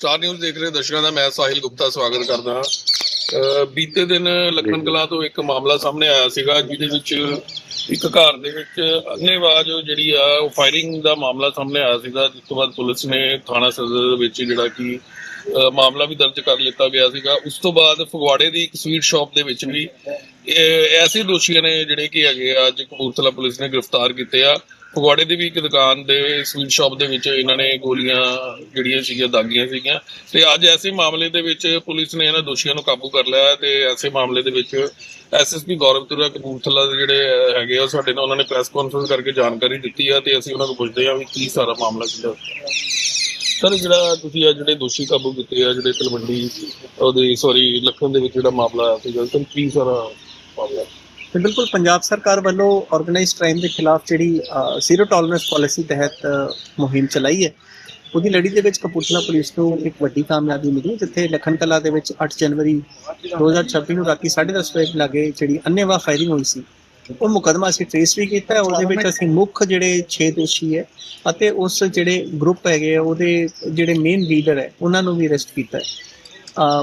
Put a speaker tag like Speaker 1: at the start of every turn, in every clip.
Speaker 1: Star news ਦੇਖ ਰਹੇ ਦਰਸ਼ਕਾਂ ਦਾ, ਮੈਂ ਸਾਹਿਲ ਗੁਪਤਾ ਸਵਾਗਤ ਕਰਦਾ ਹਾਂ। ਬੀਤੇ ਦਿਨ ਲਖਨ ਕਲਾਂ ਤੋਂ ਇੱਕ ਮਾਮਲਾ ਸਾਹਮਣੇ ਆਇਆ ਸੀਗਾ, ਜਿਹਦੇ ਵਿੱਚ ਇੱਕ ਘਰ ਦੇ ਵਿੱਚ ਅੰਨੇਵਾਜ ਜਿਹੜੀ ਆ, ਉਹ ਫਾਇਰਿੰਗ ਦਾ ਮਾਮਲਾ ਸਾਹਮਣੇ ਆਇਆ ਸੀਗਾ, ਜਿਸ ਤੋਂ ਬਾਅਦ ਪੁਲਿਸ ਨੇ ਥਾਣਾ ਸਦਰ ਵਿੱਚ ਜਿਹੜਾ ਕਿ ਮਾਮਲਾ ਵੀ ਦਰਜ ਕਰ ਲਿੱਤਾ ਗਿਆ ਸੀਗਾ। ਉਸ ਤੋਂ ਬਾਅਦ ਫਗਵਾੜੇ ਦੀ ਇੱਕ ਸਵੀਟ ਸ਼ਾਪ ਦੇ ਵਿੱਚ ਵੀ ਐਸੇ ਦੋਸ਼ੀਆਂ ਨੇ ਜਿਹੜੇ ਕਿ ਹੈਗੇ ਆ, ਅੱਜ ਕਪੂਰਥਲਾ ਪੁਲਿਸ ਨੇ ਗ੍ਰਿਫਤਾਰ ਕੀਤੇ ਆ। ਫਗਵਾੜੇ ਦੀ ਵੀ ਇੱਕ ਦੁਕਾਨ ਦੇ ਸਵੀਟ ਸ਼ਾਪ ਦੇ ਵਿੱਚ ਇਹਨਾਂ ਨੇ ਗੋਲੀਆਂ ਜਿਹੜੀਆਂ ਸੀਗੀਆਂ, ਦਾਗੀਆਂ ਸੀਗੀਆਂ। ਤੇ ਅੱਜ ਐਸੇ ਮਾਮਲੇ ਦੇ ਵਿੱਚ ਪੁਲਿਸ ਨੇ ਇਹਨਾਂ ਦੋਸ਼ੀਆਂ ਨੂੰ ਕਾਬੂ ਕਰ ਲਿਆ ਹੈ ਤੇ ਐਸੇ ਮਾਮਲੇ ਦੇ ਵਿੱਚ ਐਸਐਸਪੀ ਗੌਰਵ ਕਪੂਰਥਲਾ ਦੇ ਜਿਹੜੇ ਹੈਗੇ ਆ ਸਾਡੇ ਨਾਲ ਉਹਨਾਂ ਨੇ ਪ੍ਰੈਸ ਕਾਨਫਰੰਸ ਕਰਕੇ ਜਾਣਕਾਰੀ ਦਿੱਤੀ ਆ ਤੇ ਅਸੀਂ ਉਹਨਾਂ ਨੂੰ ਪੁੱਛਦੇ ਆ ਵੀ ਕੀ ਸਾਰਾ ਮਾਮਲਾ ਸੀਗਾ ਸਰ, ਜਿਹੜਾ ਤੁਸੀਂ ਆ ਜਿਹੜੇ ਦੋਸ਼ੀ ਕਾਬੂ ਕੀਤੇ ਆ, ਜਿਹੜੇ ਤਲਵੰਡੀ, ਉਹਦੇ ਸੌਰੀ ਲਖਨ ਦੇ ਵਿੱਚ ਜਿਹੜਾ ਮਾਮਲਾ ਆਇਆ ਸੀਗਾ ਤਾਂ ਕੀ ਸਾਰਾ ਮਾਮਲਾ?
Speaker 2: ਤੇ ਬਿਲਕੁਲ ਪੰਜਾਬ ਸਰਕਾਰ ਵੱਲੋਂ ਆਰਗੇਨਾਈਜ਼ਡ ਕ੍ਰਾਈਮ ਦੇ ਖਿਲਾਫ ਜਿਹੜੀ ਜ਼ੀਰੋ ਟੋਲਰੈਂਸ ਪਾਲਿਸੀ ਤਹਿਤ ਮੁਹਿੰਮ ਚਲਾਈ ਹੈ ਉਹਦੀ ਲੜੀ ਦੇ ਵਿੱਚ ਕਪੂਰਥਲਾ ਪੁਲਿਸ ਨੂੰ ਇੱਕ ਵੱਡੀ ਕਾਮਯਾਬੀ ਮਿਲੀ ਜਿੱਥੇ ਲਖਨ ਕਲਾ ਦੇ ਵਿੱਚ 8 ਜਨਵਰੀ 2026 ਨੂੰ ਰਾਤੀ 10:30 ਵਜੇ ਲਾਗੇ ਜਿਹੜੀ ਅੰਨੇਵਾਹ ਫਾਇਰਿੰਗ ਹੋਈ ਸੀ ਉਹ ਮੁਕਦਮਾ ਅਸੀਂ ਟ੍ਰੇਸ ਵੀ ਕੀਤਾ ਉਹਦੇ ਵਿੱਚ ਅਸੀਂ ਮੁੱਖ ਜਿਹੜੇ 6 ਦੋਸ਼ੀ ਹੈ ਅਤੇ ਉਸ ਜਿਹੜੇ ਗਰੁੱਪ ਹੈਗੇ ਆ, ਉਹਦੇ ਜਿਹੜੇ ਮੇਨ ਲੀਡਰ ਹੈ ਉਹਨਾਂ ਨੂੰ ਵੀ ਅਰੈਸਟ ਕੀਤਾ ਹੈ।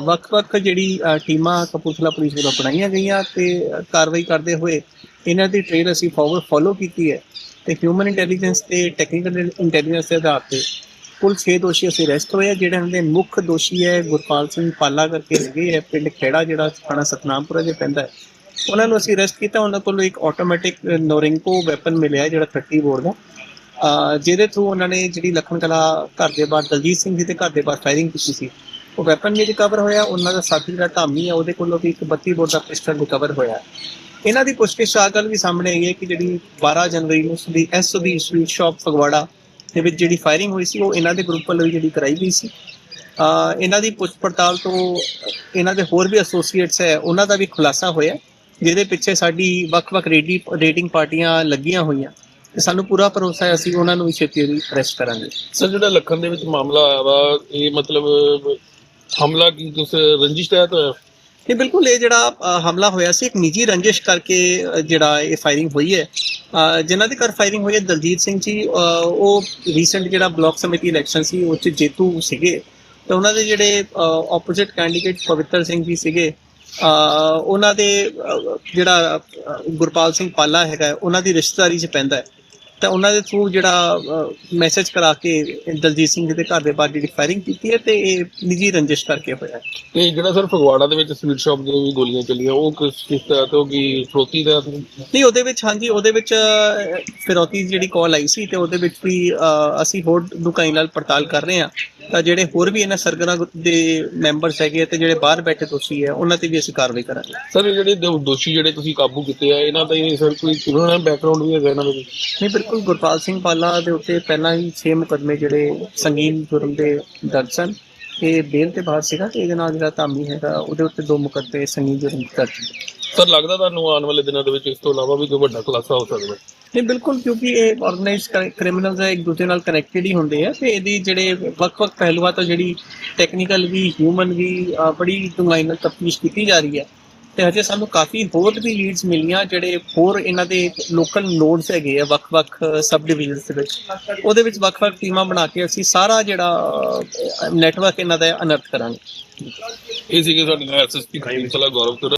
Speaker 2: ਵੱਖ-ਵੱਖ ਜਿਹੜੀ ਟੀਮਾਂ ਕਪੂਰਥਲਾ ਪੁਲਿਸ ਵੱਲੋਂ ਬਣਾਈਆਂ ਗਈਆਂ ਤੇ ਕਾਰਵਾਈ ਕਰਦੇ ਹੋਏ ਇਹਨਾਂ ਦੀ ਟ੍ਰੇਲ ਅਸੀਂ ਫਾਰਵਰਡ ਫੋਲੋ ਕੀਤੀ ਹੈ ਤੇ ਹਿਊਮਨ ਇੰਟੈਲੀਜੈਂਸ ਤੇ ਟੈਕਨੀਕਲ ਇੰਟੈਲੀਜੈਂਸ ਦੇ ਆਧਾਰ ਤੇ ਕੁੱਲ 6 ਦੋਸ਼ੀ ਅਸੀਂ ਅਰੈਸਟ ਹੋਏ ਆ, ਜਿਹੜੇ ਇਹਨਾਂ ਦੇ ਮੁੱਖ ਦੋਸ਼ੀ ਹੈ, ਗੁਰਪਾਲ ਸਿੰਘ ਪਾਲਾ ਕਰਕੇ ਹੈਗੇ ਹੈ ਪਿੰਡ ਖੇੜਾ ਜਿਹੜਾ ਥਾਣਾ ਸਤਨਾਮਪੁਰਾ ਦੇ ਪੈਂਦਾ ਹੈ। ਉਹਨਾਂ ਨੂੰ ਅਸੀਂ ਅਰੈਸਟ ਕੀਤਾ, ਉਹਨਾਂ ਕੋਲੋਂ ਇੱਕ ਆਟੋਮੈਟਿਕ ਨੋਰਿੰਕੋ ਵੈਪਨ ਮਿਲਿਆ ਜਿਹੜਾ 30 ਬੋਰ ਦਾ। ਜਿਹਦੇ ਥਰੂ ਉਹਨਾਂ ਨੇ ਜਿਹੜੀ ਲਖਨ ਕਲਾ ਘਰ ਦੇ ਬਾਹਰ, ਦਲਜੀਤ ਸਿੰਘ ਜੀ ਦੇ ਘਰ ਦੇ ਬਾਹਰ ਫਾਇਰਿੰਗ ਕੀਤੀ ਸੀ। ਉਹ ਵੈਪਨ ਵੀ ਰਿਕਵਰ ਹੋਇਆ, ਉਹਨਾਂ ਦਾ ਸਾਥੀ ਜਿਹੜਾ ਧਾਮੀ ਹੈ ਉਹਦੇ ਕੋਲੋਂ ਵੀ ਇੱਕ 32 ਬੋਰ ਦਾ ਪਿਸਟਲ ਰਿਕਵਰ ਹੋਇਆ। ਇਹਨਾਂ ਦੀ ਪੁੱਛਗਿੱਛ ਆ ਗੱਲ ਵੀ ਸਾਹਮਣੇ ਆਈ ਹੈ ਕਿ ਜਿਹੜੀ 12 ਜਨਵਰੀ ਨੂੰ ਸੁਦੀ S O B sweet shop Phagwara ਦੇ ਵਿੱਚ ਜਿਹੜੀ ਫਾਇਰਿੰਗ ਹੋਈ ਸੀ, ਉਹ ਇਹਨਾਂ ਦੇ ਗਰੁੱਪ ਵੱਲੋਂ ਜਿਹੜੀ ਕਰਾਈ ਗਈ ਸੀ। ਇਹਨਾਂ ਦੀ ਪੁੱਛ ਪੜਤਾਲ ਤੋਂ ਇਹਨਾਂ ਦੇ ਹੋਰ ਵੀ ਐਸੋਸੀਏਟਸ ਹੈ, ਉਹਨਾਂ ਦਾ ਵੀ ਖੁਲਾਸਾ ਹੋਇਆ, ਜਿਹਦੇ ਪਿੱਛੇ ਸਾਡੀ ਵੱਖ-ਵੱਖ ਰੇਡੀ ਰੇਟਿੰਗ ਪਾਰਟੀਆਂ ਲੱਗੀਆਂ ਹੋਈਆਂ। ਤੇ ਸਾਨੂੰ ਪੂਰਾ ਭਰੋਸਾ ਹੈ, ਅਸੀਂ ਉਹਨਾਂ ਨੂੰ ਵੀ ਛੇਤੀ ਅਰੈਸਟ ਕਰਾਂਗੇ।
Speaker 1: ਸਰ, ਜਿਹੜਾ ਲਖਨ ਦੇ ਵਿੱਚ ਮਾਮਲਾ ਆਇਆ ਵਾ, ਇਹ ਮਤਲਬ ਹਮਲਾ ਕੀ ਤੁਸੀਂ ਰੰਜਿਸ਼ ਤਹਿਤ ਹੋਇਆ?
Speaker 2: ਇਹ ਬਿਲਕੁਲ ਇਹ ਜਿਹੜਾ ਅ, ਹਮਲਾ ਹੋਇਆ ਸੀ ਇੱਕ ਨਿੱਜੀ ਰੰਜਿਸ਼ ਕਰਕੇ ਅ, ਜਿਹੜਾ ਇਹ ਫਾਇਰਿੰਗ ਹੋਈ ਹੈ। ਅ, ਜਿਨ੍ਹਾਂ ਦੇ ਘਰ ਫਾਇਰਿੰਗ ਹੋਈ ਹੈ ਦਲਜੀਤ ਸਿੰਘ ਜੀ ਅ, ਉਹ ਰੀਸੈਂਟ ਜਿਹੜਾ ਬਲਾਕ ਸਮਿਤੀ ਇਲੈਕਸ਼ਨ ਸੀ ਉਹ 'ਚ ਜੇਤੂ ਸੀਗੇ। ਤੇ ਉਹਨਾਂ ਦੇ ਜਿਹੜੇ ਆਪੋਜ਼ਿਟ ਕੈਂਡੀਡੇਟ ਪਵਿੱਤਰ ਸਿੰਘ ਜੀ ਸੀਗੇ ਅ, ਉਹਨਾਂ ਦੇ ਅ, ਜਿਹੜਾ ਅ, ਗੁਰਪਾਲ ਸਿੰਘ ਪਾਲਾ ਹੈਗਾ ਉਹਨਾਂ ਦੀ ਰਿਸ਼ਤੇਦਾਰੀ 'ਚ ਪੈਂਦਾ ਹੈ। ਤਾਂ ਉਹਨਾਂ ਦੇ ਥਰੂ ਜਿਹੜਾ ਮੈਸੇਜ ਕਰਾ ਕੇ ਦਲਜੀਤ ਸਿੰਘ ਦੇ ਘਰ ਦੇ ਬਾਹਰ ਜਿਹੜੀ ਫਾਇਰਿੰਗ ਕੀਤੀ ਹੈ ਤੇ ਇਹ ਨਿੱਜੀ ਰੰਜਿਸ਼ ਕਰਕੇ ਹੋਇਆ ਹੈ।
Speaker 1: ਤੇ ਜਿਹੜਾ ਸਰ ਫਗਵਾੜਾ ਦੇ ਵਿੱਚ ਸਵੀਟ ਸ਼ਾਪ ਦੇ ਵੀ ਗੋਲੀਆਂ ਚੱਲੀਆਂ ਉਹ ਕਿਸ ਕਿਸ ਤਹਿਤ ਹੋ ਗਈ ਫਰੋਤੀ ਦਾ
Speaker 2: ਨਹੀਂ ਉਹਦੇ ਵਿੱਚ ਹਾਂਜੀ ਉਹਦੇ ਵਿੱਚ ਫਿਰੌਤੀ ਜਿਹੜੀ ਕਾਲ ਆਈ ਸੀ ਤੇ ਉਹਦੇ ਵਿੱਚ ਵੀ ਅਸੀਂ ਹੋਰ ਦੁਕਾਈ ਨਾਲ ਪੜਤਾਲ ਕਰ ਰਹੇ ਹਾਂ। ਤਾਂ ਜਿਹੜੇ ਹੋਰ ਵੀ ਇਹਨਾਂ ਸਰਗਨਾ ਦੇ ਮੈਂਬਰਸ ਹੈਗੇ ਤੇ ਜਿਹੜੇ ਬਾਹਰ ਬੈਠੇ ਦੋਸ਼ੀ ਹੈ ਉਹਨਾਂ ਤੇ ਵੀ ਅਸੀਂ ਕਾਰਵਾਈ ਕਰਾਂਗੇ।
Speaker 1: ਸਰ ਜਿਹੜੇ ਦੋ- ਦੋਸ਼ੀ ਜਿਹੜੇ ਤੁਸੀਂ ਕਾਬੂ ਕੀਤੇ ਆ ਇਹਨਾਂ ਦਾ ਸਰ ਕੋਈ ਉਹਨਾਂ ਦਾ ਬੈਕਗ੍ਰਾਉਂਡ ਵੀ ਹੈਗਾ ਇਹਨਾਂ ਦੇ ਵਿੱਚ?
Speaker 2: ਨਹੀਂ ਬਿਲਕੁਲ ਗੁਰਪਾਲ ਸਿੰਘ ਪਾਲਾ ਦੇ ਉੱਤੇ ਪਹਿਲਾਂ ਹੀ 6 ਮੁਕਦਮੇ ਜਿਹੜੇ ਸੰਗੀਨ ਜੁਰਮ ਦੇ ਦਰਜ ਸਨ। ਇਹ ਬੇਲ ਤੇ ਬਾਹਰ ਸੀਗਾ ਤੇ ਇਹਦੇ ਨਾਲ ਜਿਹੜਾ ਧਾਮੀ ਹੈਗਾ ਉਹਦੇ ਉੱਤੇ ਦੋ ਮੁਕੱਦਮੇ ਸੰਗੀਨ ਜੁਰਮ ਦਰਜ ਨੇ।
Speaker 1: ਸਰ ਲੱਗਦਾ ਤੁਹਾਨੂੰ ਆਉਣ ਵਾਲੇ ਦਿਨਾਂ ਦੇ ਵਿੱਚ ਇਸ ਤੋਂ ਇਲਾਵਾ ਵੀ ਕੋਈ ਵੱਡਾ ਖੁਲਾਸਾ ਹੋ ਸਕਦਾ? ਹੈ
Speaker 2: ਨਹੀਂ ਬਿਲਕੁਲ ਕਿਉਂਕਿ ਇਹ ਆਰਗੇਨਾਈਜ਼ਡ ਕ੍ਰਿਮੀਨਲਸ ਹੈ ਇੱਕ ਦੂਜੇ ਨਾਲ ਕਨੈਕਟਡ ਹੀ ਹੁੰਦੇ ਆ ਤੇ ਇਹਦੀ ਜਿਹੜੇ ਵੱਖ-ਵੱਖ ਪਹਿਲੂਆਂ ਤੋਂ ਜਿਹੜੀ ਟੈਕਨੀਕਲ ਵੀ ਹਿਊਮਨ ਵੀ ਬੜੀ ਡੂੰਘਾਈ ਨਾਲ ਤਫਤੀਸ਼ ਕੀਤੀ ਜਾ ਰਹੀ ਹੈ। ਤੇ ਹਜੇ ਸਾਨੂੰ ਕਾਫੀ ਹੋਰ ਵੀ ਲੀਡਸ ਮਿਲੀਆਂ ਜਿਹੜੇ ਹੋਰ ਇਹਨਾਂ ਦੇ ਲੋਕਲ ਨੋਡਸ ਹੈਗੇ ਆ ਵੱਖ-ਵੱਖ ਸਬ ਡਿਵੀਜ਼ਨਸ ਦੇ ਵਿੱਚ। ਉਹਦੇ ਵਿੱਚ ਵੱਖ-ਵੱਖ ਟੀਮਾਂ ਬਣਾ ਕੇ ਅਸੀਂ ਸਾਰਾ ਜਿਹੜਾ ਨੈਟਵਰਕ ਇਹਨਾਂ ਦਾ ਅਨਰਥ ਕਰਾਂਗੇ।
Speaker 1: ਇਹ ਸੀਗੇ ਸਾਡੇ ਨਾਲ ਐਸਐਸਪੀ ਕਪੂਰਥਲਾ ਗੌਰਵ ਤੁਰ